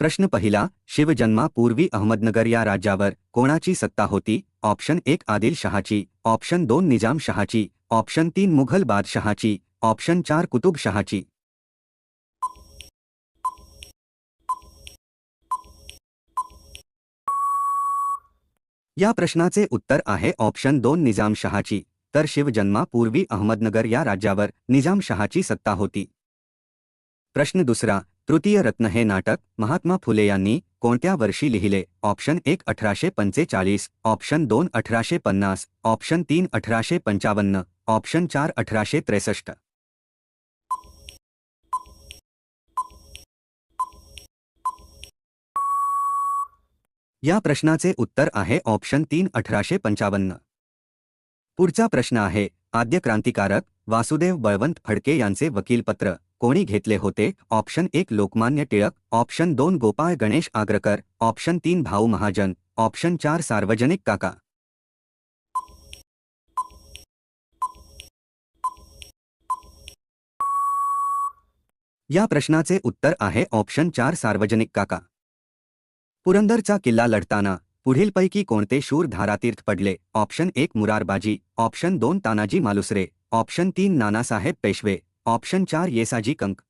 प्रश्न पहिला शिवजन्मापूर्वी अहमदनगर या राज्यावर कोणाची सत्ता होती? ऑप्शन एक आदिल शहाची. ऑप्शन दोन निजाम शहाची. ऑप्शन तीन मुघल बादशहाची. ऑप्शन चार कुतुब शहाची. या प्रश्नाचे उत्तर आहे ऑप्शन दोन निजामशहाची तर शिवजन्मापूर्वी अहमदनगर या राज्यावर निजामशहाची सत्ता होती. प्रश्न दुसरा तृतीय रत्न हे नाटक महात्मा फुले यांनी कोणत्या वर्षी लिहिले? ऑप्शन एक अठराशे पंचेचाळीस ऑप्शन दोन अठराशे पन्नास ऑप्शन तीन अठराशे पंचावन्न ऑप्शन चार अठराशे त्रेसष्ट. या प्रश्नाचे उत्तर आहे ऑप्शन तीन अठराशे पंचावन्न. पुढचा प्रश्न आहे आद्य क्रांतिकारक वासुदेव बळवंत फडके यांचे वकीलपत्र. कोणी घेतले होते? ऑप्शन एक लोकमान्य टिळक, ऑप्शन दोन गोपाळ गणेश आग्रकर, ऑप्शन तीन भाऊ महाजन, ऑप्शन चार सार्वजनिक काका. या प्रश्नाचे उत्तर आहे ऑप्शन चार सार्वजनिक काका. पुरंदरचा किल्ला लढताना पुढीलपैकी कोणते शूर धारातीर्थ पडले? ऑप्शन एक मुरारबाजी, ऑप्शन दोन तानाजी मालुसरे, ऑप्शन तीन नानासाहेब पेशवे ऑप्शन चार येसाजी कंक।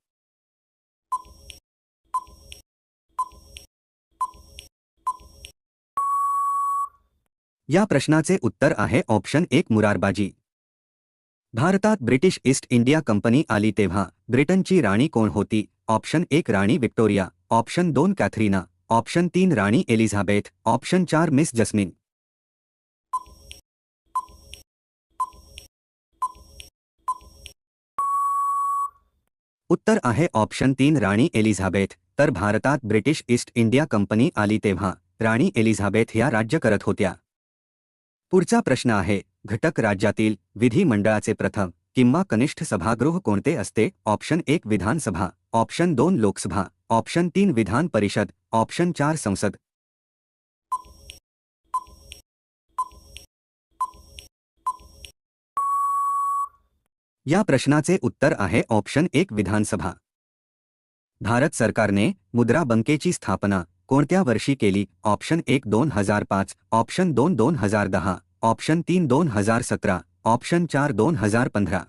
या प्रश्नाचे उत्तर आहे ऑप्शन एक, मुरारबाजी। भारतात ब्रिटिश ईस्ट इंडिया कंपनी आली तेव्हा ब्रिटनची राणी कोण होती? ऑप्शन एक, राणी विक्टोरिया। ऑप्शन दोन, कॅथरीना। ऑप्शन तीन, राणी एलिझाबेथ। ऑप्शन चार, मिस जस्मिन। उत्तर आहे ऑप्शन तीन, राणी एलिझाबेथ. तर भारतात ब्रिटिश ईस्ट इंडिया कंपनी आली तेव्हा, राणी एलिझाबेथ या राज्य करत होत्या. पुढचा प्रश्न आहे, घटक राज्यातील विधिमंडळाचे प्रथम किंवा कनिष्ठ सभागृह कोणते असते? ऑप्शन एक, विधानसभा. ऑप्शन दोन, लोकसभा. ऑप्शन तीन, विधान परिषद. ऑप्शन चार, संसद. या प्रश्नाचे उत्तर आहे ऑप्शन एक विधानसभा. भारत सरकारने मुद्रा बंकेची स्थापना कोणत्या वर्षी केली? ऑप्शन एक दोन हज़ार पाच, ऑप्शन दोन दोन हज़ार दहा, ऑप्शन तीन दोन हज़ार सतरा, ऑप्शन चार दोन हज़ार पंधरा.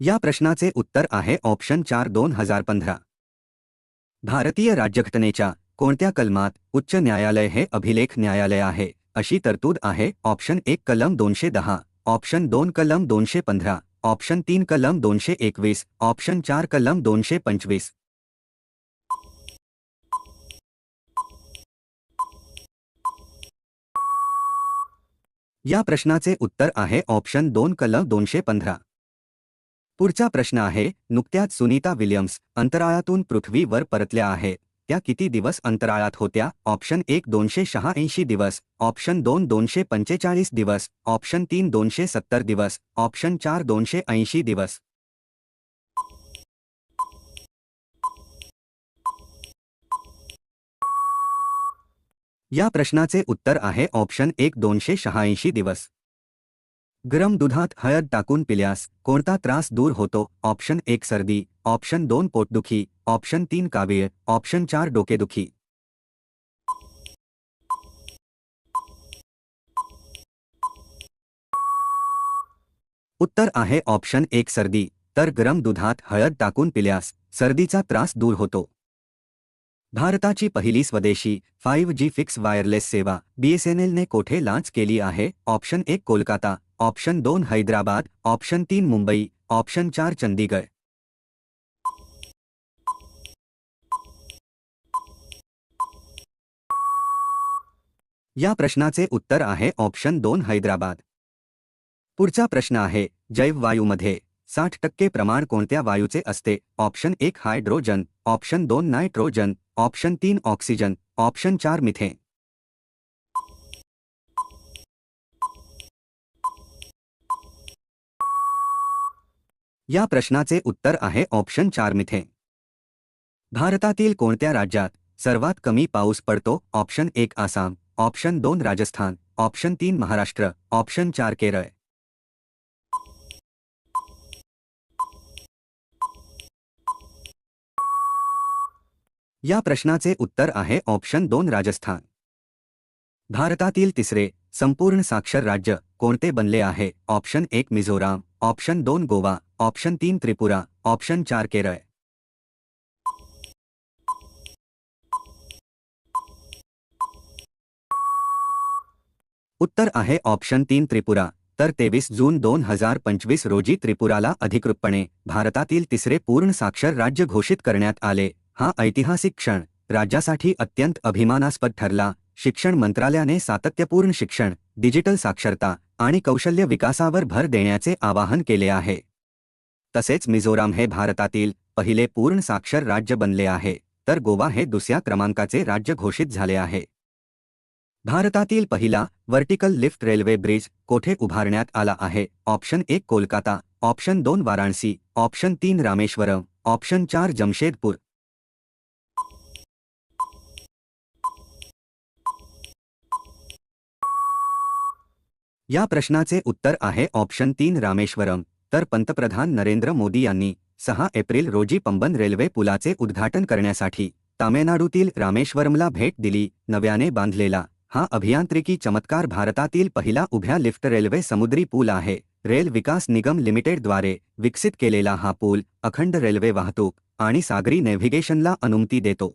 या प्रश्नाचे उत्तर आहे ऑप्शन चार दोन हज़ार पंधरा. भारतीय राज्यघटनेच्या कोणत्या कलमात उच्च न्यायालय हे अभिलेख न्यायालय आहे? अशी तरतूद आहे. ऑप्शन एक, कलम दोनशे दहा. ऑप्शन दोन, कलम दोनशे पंधरा. ऑप्शन तीन, कलम दोनशे एकवीस. ऑप्शन चार, कलम दोनशे पंचवीस. या प्रश्नाचे उत्तर आहे. ऑप्शन दोन, कलम दोनशे पंधरा. पुढचा प्रश्न आहे. नुकत्याच सुनीता विलियम्स अंतराळातून पृथ्वीवर परतल्या आहेत. त्या किती दिवस अंतराळात होत्या? ऑप्शन एक दोनशे शहाऐंशी दिवस ऑप्शन दोन दोनशे पंचेचाळीस दिवस ऑप्शन तीन दोनशे सत्तर दिवस ऑप्शन चार दोनशे ऐंशी दिवस. या प्रश्नाचे उत्तर आहे ऑप्शन एक दोनशे शहाऐंशी दिवस. गरम दुधात हळद टाकून पिल्यास कोणता त्रास दूर होतो? ऑप्शन एक सर्दी, ऑप्शन दोन पोटदुखी, ऑप्शन तीन कावीळ, ऑप्शन चार डोकेदुखी. उत्तर आहे ऑप्शन एक सर्दी, तर गरम दुधात हळद टाकून पिल्यास सर्दीचा त्रास दूर होतो. भारताची पहिली स्वदेशी फाईव्ह जी फिक्स वायरलेस सेवा बीएसएनएलने कोठे लाँच केली आहे? ऑप्शन एक कोलकाता ऑप्शन दोन हैदराबाद, ऑप्शन तीन मुंबई, ऑप्शन चार चंदीगड या प्रश्नाचे उत्तर आहे ऑप्शन दोन हैदराबाद. पुढचा प्रश्न आहे जैववायूमध्ये साठ टक्के प्रमाण कोणत्या वायूचे असते? ऑप्शन एक हायड्रोजन, ऑप्शन दोन नायट्रोजन, ऑप्शन तीन ऑक्सिजन, ऑप्शन चार मिथेन. या प्रश्नाचे उत्तर आहे ऑप्शन चार मिथे. भारतातील कोणत्या राज्यात सर्वात कमी पाऊस पडतो? ऑप्शन एक आसाम, ऑप्शन दोन राजस्थान, ऑप्शन तीन महाराष्ट्र, ऑप्शन चार केरळ. या प्रश्नाचे उत्तर आहे ऑप्शन दोन राजस्थान. भारतातील तिसरे संपूर्ण साक्षर राज्य कोणते बनले आहे? ऑप्शन एक मिझोराम ऑप्शन दोन गोवा ऑप्शन तीन त्रिपुरा ऑप्शन चार केरळ. उत्तर आहे ऑप्शन तीन त्रिपुरा तर तेवीस जून दोन हजार पंचवीस रोजी त्रिपुराला अधिकृतपणे भारतातील तिसरे पूर्ण साक्षर राज्य घोषित करण्यात आले हा ऐतिहासिक क्षण. राज्यासाठी अत्यंत अभिमानास्पद ठरला. शिक्षण मंत्रालयाने सातत्यपूर्ण शिक्षण डिजिटल साक्षरता आणि कौशल्य विकासावर भर देण्याचे आवाहन केले आहे. तसेच मिझोराम हे भारतातील पहिले पूर्ण साक्षर राज्य बनले आहे तर गोवा हे दुसऱ्या क्रमांकाचे राज्य घोषित झाले आहे. भारतातील पहिला व्हर्टिकल लिफ्ट रेल्वे ब्रिज कोठे उभारण्यात आला आहे? ऑप्शन एक कोलकाता ऑप्शन दोन वाराणसी ऑप्शन तीन रामेश्वरम ऑप्शन चार जमशेदपूर या प्रश्नाचे उत्तर आहे ऑप्शन तीन रामेश्वरम. तर पंतप्रधान नरेंद्र मोदी यांनी सहा एप्रिल रोजी पंबन रेल्वे पुलाचे उद्घाटन करण्यासाठी तामिळनाडूतील रामेश्वरमला भेट दिली नव्याने बांधलेला. हा अभियांत्रिकी चमत्कार भारतातील पहिला उभ्या लिफ्ट रेल्वे समुद्री पूल आहे. रेल विकास निगम लिमिटेडद्वारे विकसित केलेला हा पूल अखंड रेल्वे वाहतूक आणि सागरी नेव्हिगेशनला अनुमती देतो.